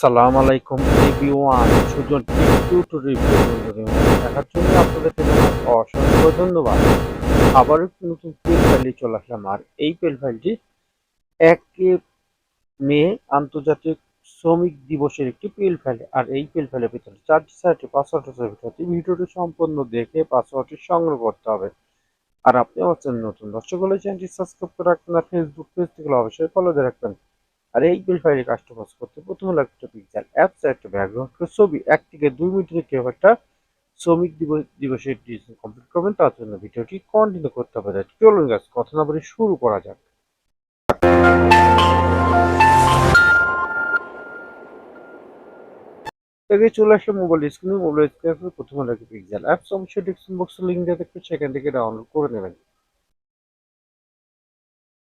সালাম আলাইকুম সুজন দেখার জন্য আপনাদেরকে অসংখ্য ধন্যবাদ। আবার একটি নতুন পেল ফাইলে চলে আসলাম। আর এই পেল ফাইলটি এক মে আন্তর্জাতিক শ্রমিক দিবসের একটি পেল ফাইল। আর এই পেল ফাইলের ভিতরে চারটি চারটি পাসওয়ার্ড ভিতরে ভিডিওটি সম্পূর্ণ দেখে পাসওয়ার্ডটি সংগ্রহ করতে হবে। আর আপনি আমার নতুন দর্শক হলে চ্যানেলটি সাবস্ক্রাইব করে রাখবেন। আর ফেসবুক পেজ থেকে অবশ্যই ফলো দিয়ে রাখবেন। আর এই ফাইলে কাস্টমাইজ করতে প্রথমে লাগবে একটা পিকচার অ্যাপস একটা ব্যাকগ্রাউন্ড ছবি। এক থেকে দুই মিনিটের কেউ একটা শ্রমিক দিবস, দিবসের ডিজাইন কমপ্লিট করবেন, তার জন্য ভিডিওটি কন্টিনিউ করতে হবে। চলুন গাছ কথা না বলে শুরু করা যাক। আগে চলে আসলে মোবাইল স্ক্রিনে মোবাইল স্ক্রিনে প্রথমে লাগবে পিকচার অ্যাপস অবশ্যই ডিসক্রিপশন বক্সে লিঙ্ক দিয়ে দেখবে সেখান থেকে ডাউনলোড করে নেবেন।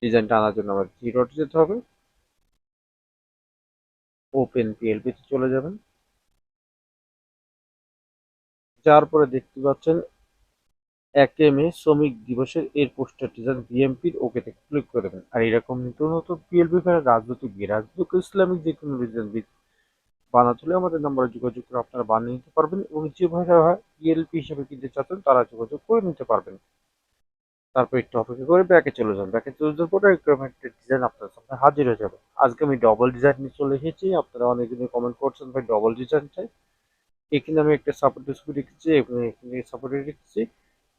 ডিজাইনটা আনার জন্য আমার জিরোতে যেতে হবে। ওপেন পিএলপিতে চলে যাবেন। যার পরে দেখতে পাচ্ছেন এক এম শ্রমিক দিবসের এর পোস্টার ডিজাইন বিএমপির ওকেতে ক্লিক করে দেবেন। আর এরকম নতুন নতুন পিএলপি ফের রাজনৈতিক রাজনৈতিক ইসলামিক যে কোনো ডিজাইন বানা হলে আমাদের নাম্বারে যোগাযোগ করে আপনারা বানিয়ে নিতে পারবেন এবং যে ভাইরা পিএলপি হিসেবে কিনতে চাচ্ছেন তারা যোগাযোগ করে নিতে পারবেন। তারপর একটু অপেক্ষা করে ব্যাকে চলে যান। ব্যাকে চলে যাওয়ার পরে রিকোয়ারমেন্টের ডিজাইন আপনার সামনে হাজির হয়ে যাবে। আজকে আমি ডবল ডিজাইন নিয়ে চলে এসেছি। আপনারা অনেকদিনই কমেন্ট করছেন, ভাই ডবল ডিজাইন চাই? এখানে আমি একটা সাপোর্ট ছবি রেখেছি এবং এখানে সাপোর্ট রেখেছি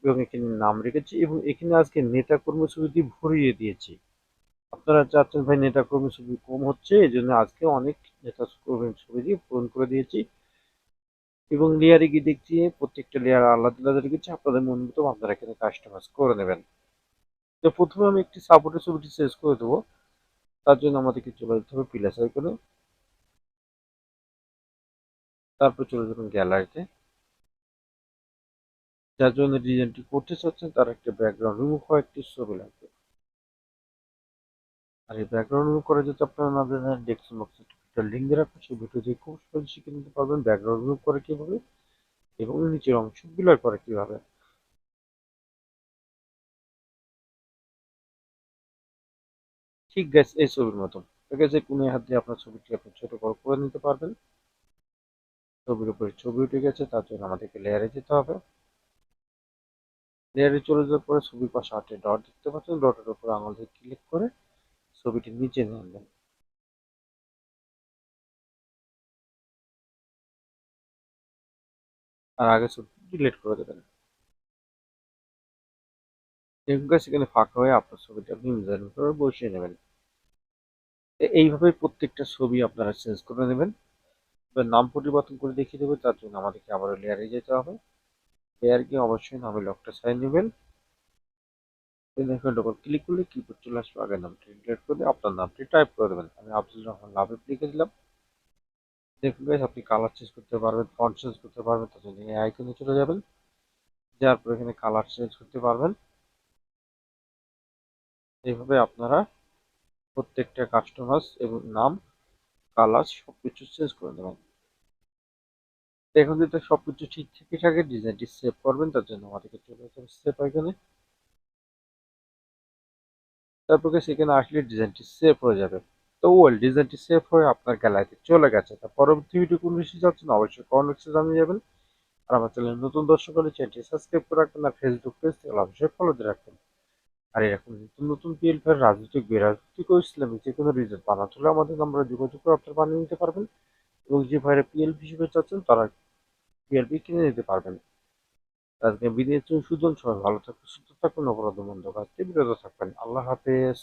এবং এখানে নাম রেখেছি এবং এখানে আজকে নেতা কর্মী দিয়ে ভরিয়ে দিয়েছি। আপনারা চাচ্ছেন, ভাই নেতা কর্মী ছবি কম হচ্ছে। এই জন্য আজকে অনেক নেতা কর্মী ছবি দিয়ে পূরণ করে দিয়েছি। এবং লেয়ারে গিয়ে দেখছি, প্রত্যেকটা লেয়ার আলাদা আলাদা রেখেছি আপনাদের মন মতো আপনারা এখানে কাস্টমাইজ করে নেবেন। তো প্রথমে আমি একটি সাপোর্টের ছবিটি শেষ করে দেবো। তার জন্য আমাদেরকে চলে যেতে হবে প্লাস আইকনে তারপর চলে যাবেন গ্যালারিতে যার জন্য ডিজাইনটি করতে চাচ্ছেন, তার একটা ব্যাকগ্রাউন্ড রিমুভ হওয়া একটি ছবি লাগবে। আর এই ব্যাকগ্রাউন্ড রিমুভ করা যেতে আপনারা না জানেন ডেস্কটপ বক্সে একটা লিঙ্ক দিয়ে রাখবেন সেই ভিডিও দিয়ে খুব সহজে শিখে নিতে পারবেন ব্যাকগ্রাউন্ড রিমুভ করে কীভাবে এবং নিচের অংশ বিলার করে কীভাবে। ঠিক গ্যাস এই ছবির মতন। আছে, কোনো হাত দিয়ে আপনার ছবিটি আপনি ছোট বড় করে নিতে পারবেন। ছবির উপরে ছবি উঠে গেছে, তার জন্য আমাদেরকে লেয়ারে যেতে হবে। লেয়ারে চলে যাওয়ার পরে ছবির পাশে আটে ডট দেখতে পাচ্ছেন। ডটের উপরে আঙুল দিয়ে ক্লিক করে ছবিটি নিচে নিয়ে আনবেন আর আগে ছবি ডিলিট করে দেবেন। সেখানে ফাঁকা হয়ে আপনার ছবিটা আপনি মিজানের উপরে বসিয়ে নেবেন। এইভাবে প্রত্যেকটা ছবি আপনারা চেঞ্জ করে নেবেন। নাম পরিবর্তন করে দেখিয়ে দেবে, তার জন্য আমাদেরকে আবারও লেয়ারে যেতে হবে। লেয়ার গিয়ে অবশ্যই নামে লকটা সাইন নেবেন। ডবল ক্লিক করলে কিবোর্ড চলে আসবে, আগের নামটি ডিলিট করে আপনার নামটি টাইপ করে দেবেন। আমি আব্দুল রহমান লাভে লিখে দিলাম। দেখুন গাইস আপনি কালার চেঞ্জ করতে পারবেন ফন্ট চেঞ্জ করতে পারবেন, তার জন্য এই আইকনে চলে যাবেন যার পর এখানে কালার চেঞ্জ করতে পারবেন। এইভাবে আপনারা প্রত্যেকটা কাস্টমার এবং নাম কালার সব কিছু চেঞ্জ করে দেবেন এখন যদি সব কিছু ঠিক থেকে থাকে ডিজাইনটি সেভ করবেন, তার জন্য আমাদেরকে চলে যেতে হবে সেভ আইকনে তারপর সেখানে আসলে ডিজাইনটি সেভ হয়ে যাবে। তো ওয়েল ডিজাইনটি সেভ হয়ে আপনার গ্যালারিতে চলে গেছে। তা পরবর্তী ভিডিও কোন বিষয়ে যাচ্ছেন অবশ্যই কমেন্ট জানিয়ে যাবেন। আর আমার চ্যানেল নতুন দর্শক হলে চ্যানেলটি সাবস্ক্রাইব করে রাখবেন আর ফেসবুক পেজ থেকে অবশ্যই ফলো দিয়ে রাখবেন। আর এরকম নতুন নতুন পিএলফের রাজনৈতিক, বেরাজনৈতিক ও ইসলামিক যে কোনো রিজন বানাতে হলে আমাদের আমরা যোগাযোগ করে আপনারা বানিয়ে নিতে পারবেন এবং যে ভাইরা পিএলপি হিসেবে চাচ্ছেন তারা পিএলপি কিনে নিতে পারবেন। আজকে বিদেশ সুজন সবাই ভালো থাকবেন সুস্থ থাকবেন অপরাধ বন্ধ কাজ বিরত থাকবেন। আল্লাহ হাফেজ।